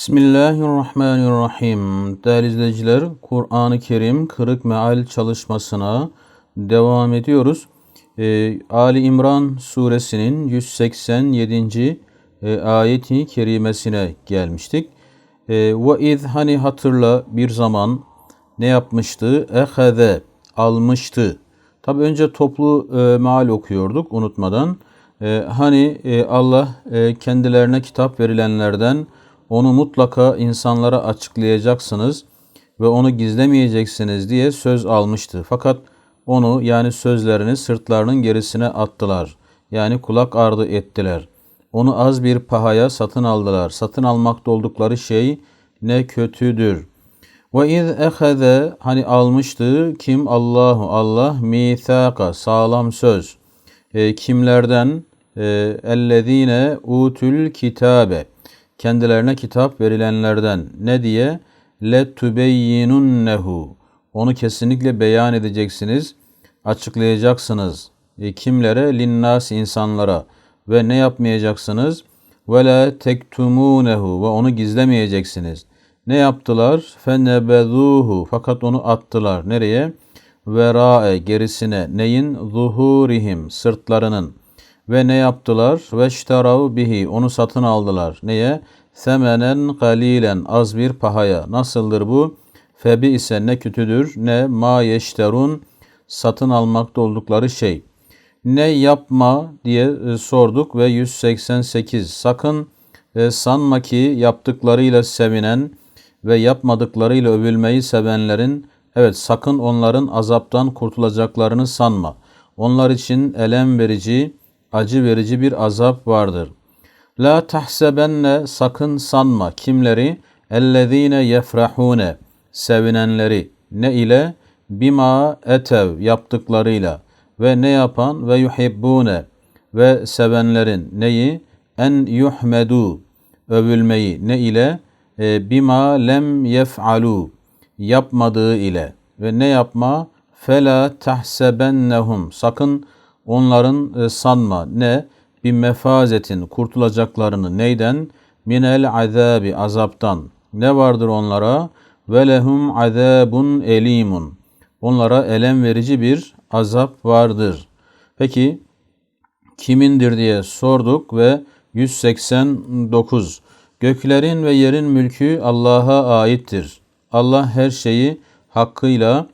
Bismillahirrahmanirrahim. Değerli izleyiciler, Kur'an-ı Kerim Kırık Meal çalışmasına devam ediyoruz. Ee, Ali İmran suresinin 187. E, ayeti kerimesine gelmiştik. Ee, Ve iz hani hatırla bir zaman ne yapmıştı? Eheze almıştı. Tabi önce toplu e, meal okuyorduk unutmadan. E, hani e, Allah e, kendilerine kitap verilenlerden onu mutlaka insanlara açıklayacaksınız ve onu gizlemeyeceksiniz diye söz almıştı. Fakat onu yani sözlerini sırtlarının gerisine attılar. Yani kulak ardı ettiler. Onu az bir pahaya satın aldılar. Satın almakta oldukları şey ne kötüdür. Ve iz eheze hani almıştı kim Allahu Allah mithaka sağlam söz. E, kimlerden? E, ellezine utul kitabe kendilerine kitap verilenlerden ne diye le tubeyyinunnehu onu kesinlikle beyan edeceksiniz, açıklayacaksınız. E, kimlere? Linnas insanlara ve ne yapmayacaksınız? Ve la tektumunehu ve onu gizlemeyeceksiniz. Ne yaptılar? Fenebezuhu fakat onu attılar. Nereye? Verae gerisine. Neyin? Zuhurihim sırtlarının. Ve ne yaptılar? Ve işterav bihi onu satın aldılar. Neye? Semenen galilen az bir pahaya. Nasıldır bu? Febi ise ne kötüdür ne ma yeşterun satın almakta oldukları şey. Ne yapma diye e, sorduk ve 188 sakın e, sanma ki yaptıklarıyla sevinen ve yapmadıklarıyla övülmeyi sevenlerin evet sakın onların azaptan kurtulacaklarını sanma. Onlar için elem verici, acı verici bir azap vardır. La tahsebenne sakın sanma kimleri? Ellezine yefrahune sevinenleri. Ne ile? Bima etev yaptıklarıyla. Ve ne yapan? Ve yuhibbune ve sevenlerin. Neyi? En yuhmedu övülmeyi. Ne ile? E, bima lem yef'alu yapmadığı ile. Ve ne yapma? Fela tahsebennehum sakın onların e, sanma ne bir mefazetin kurtulacaklarını neyden minel azabi azaptan ne vardır onlara ve lehum azabun elimun onlara elem verici bir azap vardır. Peki kimindir diye sorduk ve 189 Göklerin ve yerin mülkü Allah'a aittir. Allah her şeyi hakkıyla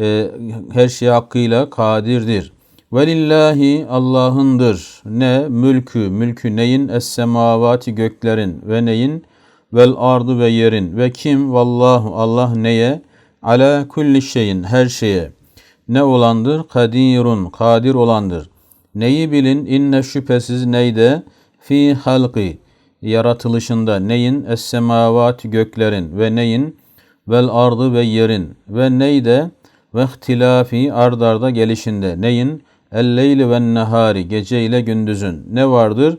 e, her şeye hakkıyla kadirdir. Velillahi Allah'ındır. Ne mülkü, mülkü neyin? Es-semavati göklerin ve neyin? Vel ardı ve yerin. Ve kim? Vallahu Allah neye? Ala kulli şeyin her şeye. Ne olandır? Kadirun, kadir olandır. Neyi bilin? İnne şüphesiz neyde? Fi halqi yaratılışında neyin? Es-semavati göklerin ve neyin? Vel ardı ve yerin ve neyde? Ve ihtilafi ardarda gelişinde neyin? El-leyli ve nehari gece ile gündüzün ne vardır?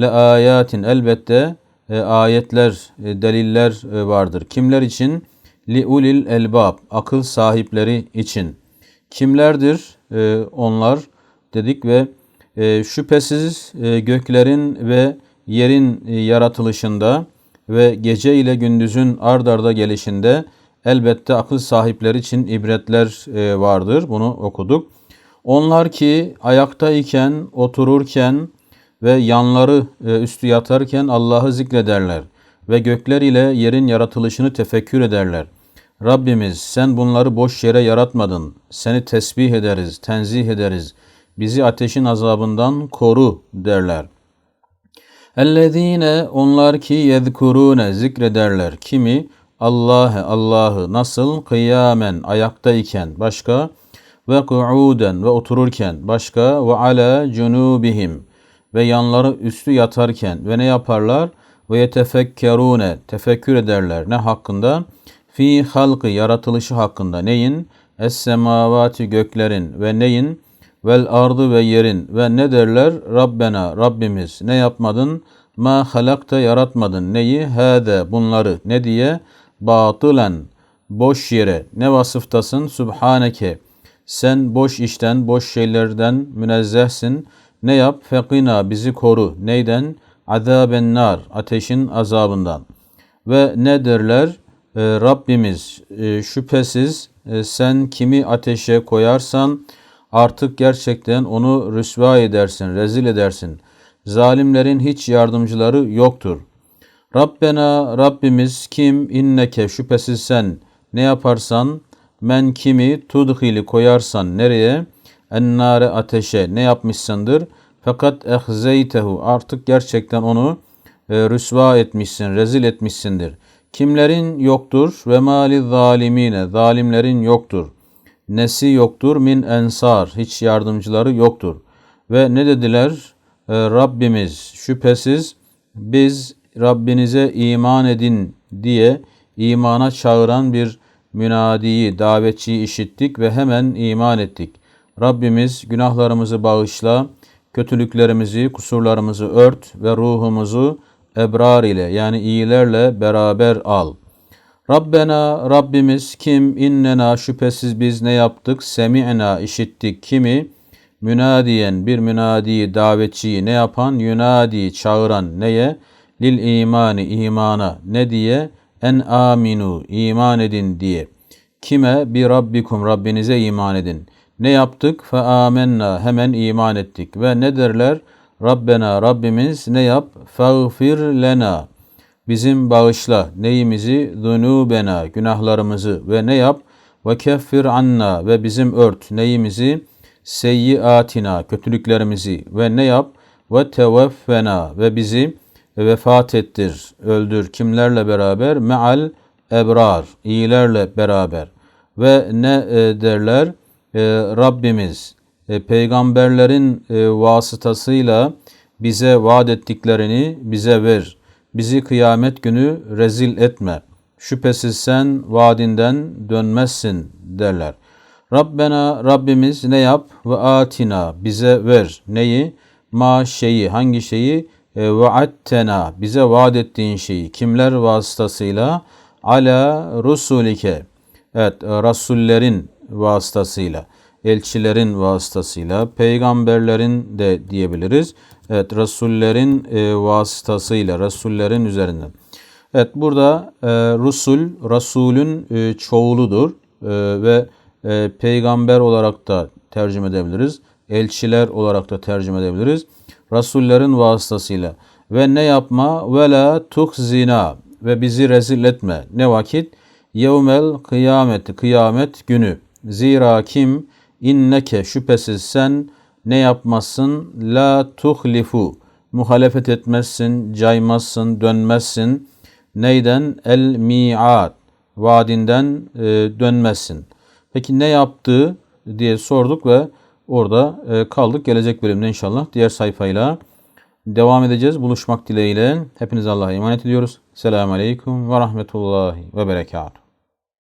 Le ayatin elbette e, ayetler, e, deliller e, vardır. Kimler için? Li ulil elbab akıl sahipleri için. Kimlerdir e, onlar dedik ve e, şüphesiz e, göklerin ve yerin e, yaratılışında ve gece ile gündüzün ard arda gelişinde elbette akıl sahipleri için ibretler e, vardır. Bunu okuduk. Onlar ki ayaktayken, otururken ve yanları e, üstü yatarken Allah'ı zikrederler ve gökler ile yerin yaratılışını tefekkür ederler. Rabbimiz sen bunları boş yere yaratmadın. Seni tesbih ederiz, tenzih ederiz. Bizi ateşin azabından koru derler. Ellezine onlar ki yezkurune zikrederler. Kimi? Allah'ı, Allah'ı nasıl? Kıyamen ayaktayken. Başka? Ve ku'uden ve otururken başka ve ala cunubihim ve yanları üstü yatarken ve ne yaparlar? Ve yetefekkerune tefekkür ederler. Ne hakkında? Fi halkı yaratılışı hakkında. Neyin? Es semavati göklerin ve neyin? Vel ardı ve yerin ve ne derler? Rabbena Rabbimiz ne yapmadın? Ma halakta yaratmadın. Neyi? Hede bunları. Ne diye? Batılen boş yere. Ne vasıftasın? Subhaneke sen boş işten, boş şeylerden münezzehsin. Ne yap? Fekina bizi koru. Neyden? Azaben nar, ateşin azabından. Ve ne derler? E, Rabbimiz e, şüphesiz e, sen kimi ateşe koyarsan artık gerçekten onu rüsva edersin, rezil edersin. Zalimlerin hiç yardımcıları yoktur. Rabbena Rabbimiz kim inneke şüphesiz sen ne yaparsan men kimi tudhili koyarsan nereye ennare ateşe ne yapmışsındır fakat ehzeytehu artık gerçekten onu e, rüsva etmişsin rezil etmişsindir. Kimlerin yoktur ve mali zalimine zalimlerin yoktur. Nesi yoktur min ensar hiç yardımcıları yoktur. Ve ne dediler? E, Rabbimiz şüphesiz biz Rabbinize iman edin diye imana çağıran bir münadiyi, davetçiyi işittik ve hemen iman ettik. Rabbimiz günahlarımızı bağışla, kötülüklerimizi, kusurlarımızı ört ve ruhumuzu ebrar ile yani iyilerle beraber al. Rabbena Rabbimiz kim innena şüphesiz biz ne yaptık? Semi'na işittik kimi? Münadiyen bir münadiyi davetçiyi ne yapan? Yunadi çağıran neye? Lil imani imana ne diye? En aminu iman edin diye. Kime? Bir Rabbikum Rabbinize iman edin. Ne yaptık? Fe amennâ hemen iman ettik. Ve ne derler? Rabbena Rabbimiz ne yap? Fağfir lena bizim bağışla neyimizi zunubena günahlarımızı ve ne yap? Ve keffir anna ve bizim ört neyimizi seyyiatina kötülüklerimizi ve ne yap? Ve teveffena ve bizi vefat ettir, öldür. Kimlerle beraber? Meal ebrar, iyilerle beraber. Ve ne e, derler? E, Rabbimiz e, peygamberlerin vasıtasıyla bize vaat ettiklerini bize ver. Bizi kıyamet günü rezil etme. Şüphesiz sen vaadinden dönmezsin derler. Rabbena Rabbimiz ne yap? Ve atina bize ver. Neyi? Ma şeyi hangi şeyi? E, vaattena bize vaat ettiğin şeyi kimler vasıtasıyla? Ala rusulike. Evet rasullerin vasıtasıyla elçilerin vasıtasıyla peygamberlerin de diyebiliriz. Evet rasullerin e, vasıtasıyla rasullerin üzerinden. Evet burada e, rusul rasulün e, çoğuludur. Ve peygamber olarak da tercüme edebiliriz. Elçiler olarak da tercüme edebiliriz Rasullerin vasıtasıyla ve ne yapma ve la tuhzina ve bizi rezil etme. Ne vakit? Yevmel kıyameti kıyamet günü. Zira kim inneke şüphesiz sen ne yapmazsın? La tuhlifu muhalefet etmezsin, caymazsın, dönmezsin. Neyden? El mi'ad vaadinden e, dönmezsin. Peki ne yaptığı diye sorduk ve Orada e, kaldık. Gelecek bölümde inşallah diğer sayfayla devam edeceğiz. Buluşmak dileğiyle. Hepinize Allah'a emanet ediyoruz. Selamun Aleyküm ve Rahmetullahi ve Berekatuhu.